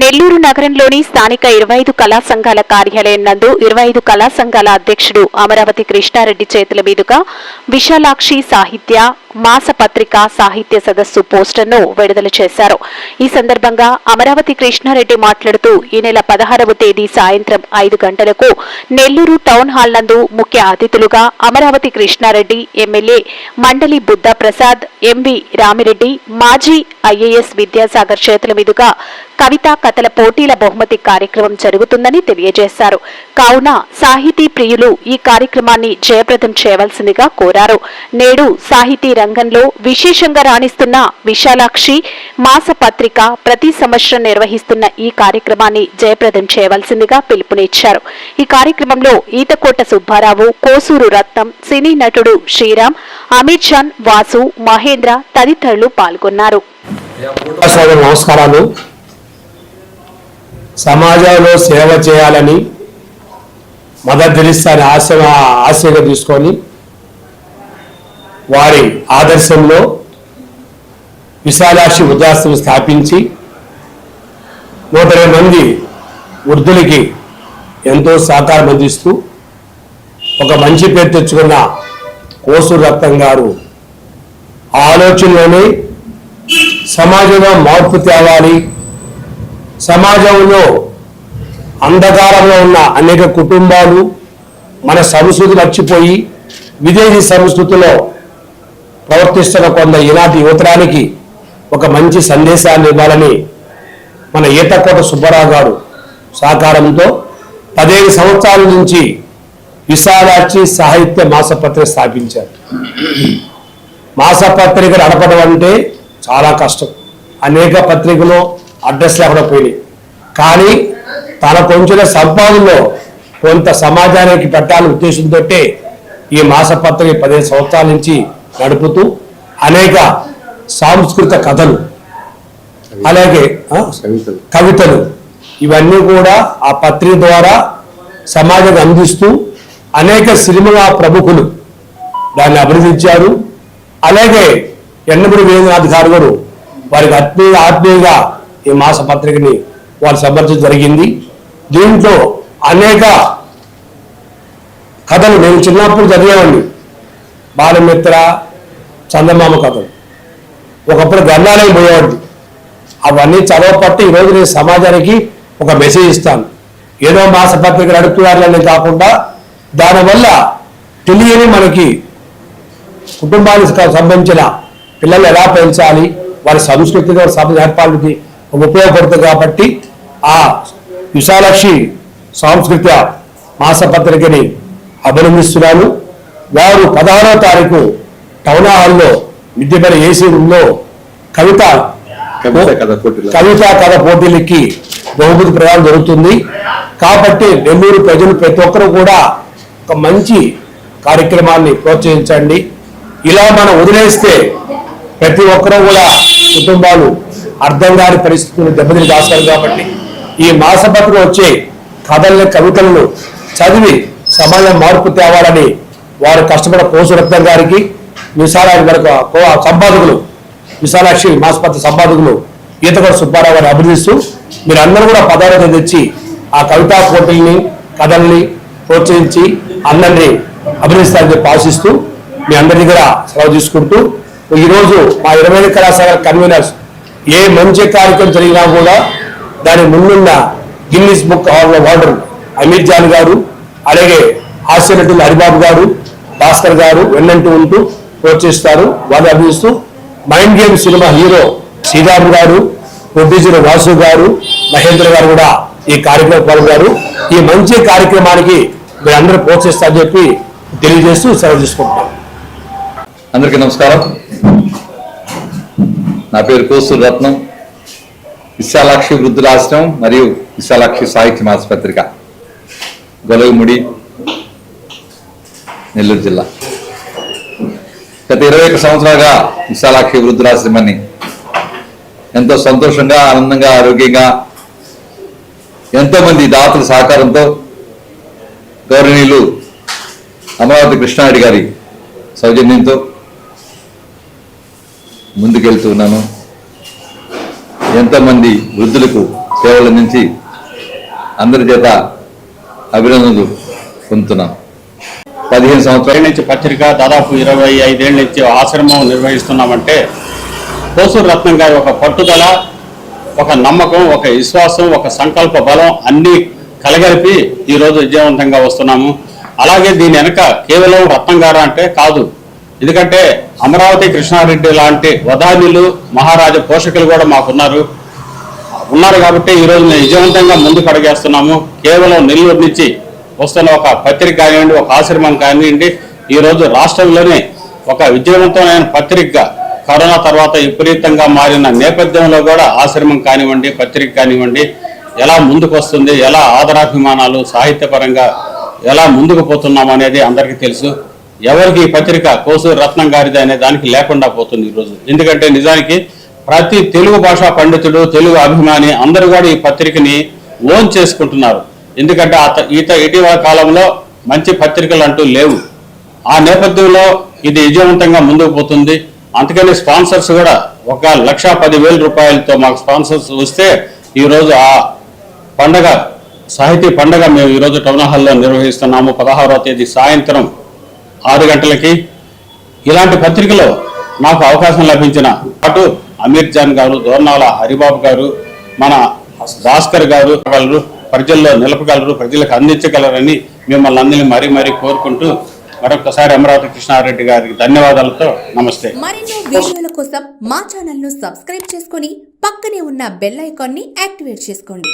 నెల్లూరు నగరంలోని స్థానిక ఇరవై ఐదు కళా సంఘాల కార్యాలయం నందు ఇరవై ఐదు కళా సంఘాల అధ్యక్షుడు అమరావతి కృష్ణారెడ్డి చేతుల మీదుగా విశాలాక్షి సాహిత్య మాసపత్రిక సాహిత్య సదస్సు పోస్టర్ను విడుదల చేశారు. ఈ సందర్భంగా అమరావతి కృష్ణారెడ్డి మాట్లాడుతూ ఈ నెల పదహారవ తేదీ సాయంత్రం ఐదు గంటలకు నెల్లూరు టౌన్ హాల్ నందు ముఖ్య అతిథులుగా అమరావతి కృష్ణారెడ్డి ఎమ్మెల్యే మండలి బుద్ధ ప్రసాద్ ఎంవి రామిరెడ్డి మాజీ ఐఏఎస్ విద్యాసాగర్ చేతుల మీదుగా కవితా కథల పోటీల బహుమతి కార్యక్రమం జరుగుతుందని తెలియజేశారు. కావున సాహితీ ప్రియులు ఈ కార్యక్రమాన్ని జయప్రదం చేయవలసిందిగా కోరారు. నేడు సాహితీ రంగంలో విశేషంగా రాణిస్తున్న విశాలాక్షి మాసపత్రిక ప్రతి సంవత్సరం నిర్వహిస్తున్న ఈ కార్యక్రమాన్ని జయప్రదం చేయవలసిందిగా పిలుపునిచ్చారు. ఈ కార్యక్రమంలో ఈతకోట సుబ్బారావు కోసూరు రత్నం సినీ నటుడు శ్రీరామ్ అమిత్ షాన్ వాసు మహేంద్ర తదితరులు పాల్గొన్నారు. నమస్కారాలు. సమాజంలో సేవ చేయాలని మదర్ తెరిస్తాని ఆశ ఆశగా తీసుకొని వారి ఆదర్శంలో విశాలాక్షి వృద్ధాశ్రమం స్థాపించి నూట మంది వృద్ధులకి ఎంతో సహకారం అందిస్తూ ఒక మంచి పేరు తెచ్చుకున్న కోసూరు రక్తం గారు ఆ ఆలోచనలోనే సమాజంలో మార్పు తేవాలి. సమాజంలో అంధకారంలో ఉన్న అనేక కుటుంబాలు మన సంస్కృతి మర్చిపోయి విదేశీ సంస్కృతిలో ప్రవర్తిస్తున్న కొంత ఈనాటి యువతరానికి ఒక మంచి సందేశాన్ని ఇవ్వాలని మన ఈతకోట సుబ్బారావు గారు సహకారంతో పదిహేను సంవత్సరాల నుంచి విశాలాక్షి సాహిత్య మాసపత్రిక స్థాపించారు. మాసపత్రిక నడపడం అంటే చాలా కష్టం. అనేక పత్రికలు అడ్రస్ లేకుండా పోయినాయి. కానీ తన కొంచెం సంపాదనలో కొంత సమాజానికి పెట్టాలనే ఉద్దేశంతో ఈ మాసపత్రిక పదిహేను సంవత్సరాల నుంచి నడుపుతూ అనేక సాంస్కృతిక కథలు అలాగే కవితలు. ఇవన్నీ కూడా ఆ పత్రిక ద్వారా సమాజానికి అందిస్తూ అనేక సినిమా ప్రముఖులు దాన్ని అభినందించారు. అలాగే ఎన్నపూడి వీరేంద్రనాథ్ గారు గారు వారికి ఆత్మీయ ఆత్మీయంగా ఈ మాస పత్రికని వారు సమర్చడం జరిగింది. దీంట్లో అనేక కథలు నేను చిన్నప్పుడు చదివేవాడిని. బాలమిత్ర చందమామ కథలు. ఒకప్పుడు గ్రంథాలయం పోయేవాడిని. అవన్నీ చదవపట్టి ఈరోజు నేను సమాజానికి ఒక మెసేజ్ ఇస్తాను. ఏదో మాసపత్రిక అడుగుతున్నారని కాకుండా దానివల్ల తెలియని మనకి కుటుంబానికి సంబంధించిన పిల్లలు ఎలా పెంచాలి వారి సంస్కృతితో సభ నేర్పాలకి ఉపయోగపడుతుంది కాబట్టి ఆ విశాలాక్షి సాంస్కృతిక మాసపత్రికని అభినందిస్తున్నాను. వారు పదహారవ తారీఖు టౌన్ హాల్లో విద్యపరి ఏసీ రూమ్లో కవిత కవిత కథ పోటీలు. కవిత కథ పోటీలకి బహుమతి ప్రదానం జరుగుతుంది. కాబట్టి నెల్లూరు ప్రజలు ప్రతి ఒక్కరూ కూడా ఒక మంచి కార్యక్రమాన్ని ప్రోత్సహించండి. ఇలా మనం వదిలేస్తే ప్రతి ఒక్కరూ కూడా కుటుంబాలు అర్థం కాని పరిస్థితులు దెబ్బతిని దాస్తారు కాబట్టి ఈ మాసపత్రిక వచ్చే కథల్ని కవితలను చదివి సమాజం మార్పు తేవాలని వారు కష్టపడ కోసరత్నం గారికి విశాలాక్షి గారికి కో- సంపాదకులు విశాలాక్షి మాసపత్రి సంపాదకులు ఈతగడ సుబ్బారావు గారిని అభినందిస్తూ మీరందరూ కూడా పదార్థం తెచ్చి ఆ కవితా పోటీల్ని కథల్ని ప్రోత్సహించి అందరినీ అభినందిస్తారని చెప్పి ఆశిస్తూ మీ అందరి దగ్గర సెలవు తీసుకుంటూ ఈరోజు మా ఇరవై ఐదు కళాశాల కన్వీనర్స్ ఏ మంచి కార్యక్రమం జరిగినా కూడా దాని ముందున్న Guinness book of world Amir Jan గారు అలాగే హాస్య నటులు హరిబాబు గారు భాస్కర్ గారు వెన్నంటూ ఉంటూ ప్రోత్సహిస్తారు వాళ్ళు అభిస్తూ mind game cinema hero Sriram గారు ప్రొడ్యూసర్ వాసు గారు మహేంద్ర గారు కూడా ఈ కార్యక్రమం పాల్గొన్నారు. ఈ మంచి కార్యక్రమానికి మీరందరూ ప్రోత్సహిస్తారని చెప్పి తెలియజేస్తూ సెలవు తీసుకుంటున్నాం. అందరికీ నమస్కారం. నా పేరు కోసూరు రత్నం. విశాలాక్షి వృద్ధులాశ్రమం మరియు విశాలాక్షి సాహిత్య మాసపత్రిక గొలవముడి నెల్లూరు జిల్లా. గత ఇరవై ఒక్క సంవత్సరాలుగా విశాలాక్షి వృద్ధులాశ్రమాన్ని ఎంతో సంతోషంగా ఆనందంగా ఆరోగ్యంగా ఎంతో మంది దాతల సహకారంతో గౌరవనీయులు అమరావతి కృష్ణారెడ్డి గారి సౌజన్యంతో ముందుకెళ్తున్నాను ఎంతమంది ఎంతోమంది వృద్ధులకు సేవలు అందించి అందరి చేత అభినందనలు పొందుతున్నాను. పదిహేను సంవత్సరాల నుంచి పత్రిక దాదాపు ఇరవై ఐదేళ్ళ నుంచి ఆశ్రమం నిర్వహిస్తున్నామంటే కోసూరు రత్నం గారి ఒక పట్టుదల ఒక నమ్మకం ఒక విశ్వాసం ఒక సంకల్ప బలం అన్నీ కలగలిపి ఈరోజు విజయవంతంగా వస్తున్నాము. అలాగే దీని వెనక కేవలం రత్నం గారు అంటే కాదు ఎందుకంటే అమరావతి కృష్ణారెడ్డి లాంటి వదానిలు మహారాజ పోషకులు కూడా మాకున్నారు. ఉన్నారు కాబట్టి ఈరోజు మేము విజయవంతంగా ముందుకు అడిగేస్తున్నాము. కేవలం నెల్లూరు నుంచి వస్తున్న ఒక పత్రిక కానివ్వండి ఒక ఆశ్రమం కానివ్వండి ఈరోజు రాష్ట్రంలోనే ఒక విజయవంతమైన పత్రికగా కరోనా తర్వాత విపరీతంగా మారిన నేపథ్యంలో కూడా ఆశ్రమం కానివ్వండి పత్రిక కానివ్వండి ఎలా ముందుకు వస్తుంది ఎలా ఆదరాభిమానాలు సాహిత్యపరంగా ఎలా ముందుకు పోతున్నాం అనేది అందరికీ తెలుసు. ఎవరికి ఈ పత్రిక కోసూరు రత్నం గారిది అనే దానికి లేకుండా పోతుంది ఈరోజు ఎందుకంటే నిజానికి ప్రతి తెలుగు భాషా పండితుడు తెలుగు అభిమాని అందరూ కూడా ఈ పత్రికని ఓన్ చేసుకుంటున్నారు. ఎందుకంటే అత ఈత ఇటీవల కాలంలో మంచి పత్రికలు అంటూ లేవు. ఆ నేపథ్యంలో ఇది విజయవంతంగా ముందుకు పోతుంది. అందుకని స్పాన్సర్స్ కూడా ఒక లక్ష పదివేల రూపాయలతో మాకు స్పాన్సర్స్ వస్తే ఈరోజు ఆ పండగ సాహితీ పండగ మేము ఈరోజు టౌన్ హాల్లో నిర్వహిస్తున్నాము. పదహారవ తేదీ సాయంత్రం ఆరు గంటలకి. ఇలాంటి పత్రికలో నాకు అవకాశం లభించిన అటు అమీర్ జాన్ గారు దోర్నాల హరిబాబు గారు మన భాస్కర్ గారు వాళ్ళు ప్రజల్లో నిలపగలరు ప్రజలకు అందించగలరని మిమ్మల్ని అందరినీ మరీ మరీ కోరుకుంటూ మరొకసారి అమరావతి కృష్ణారెడ్డి గారికి ధన్యవాదాలతో నమస్తే. మరెన్నో వీడియోల కోసం మా ఛానల్ను సబ్స్క్రైబ్ చేసుకొని పక్కనే ఉన్న బెల్ ఐకాన్ని యాక్టివేట్ చేసుకోండి.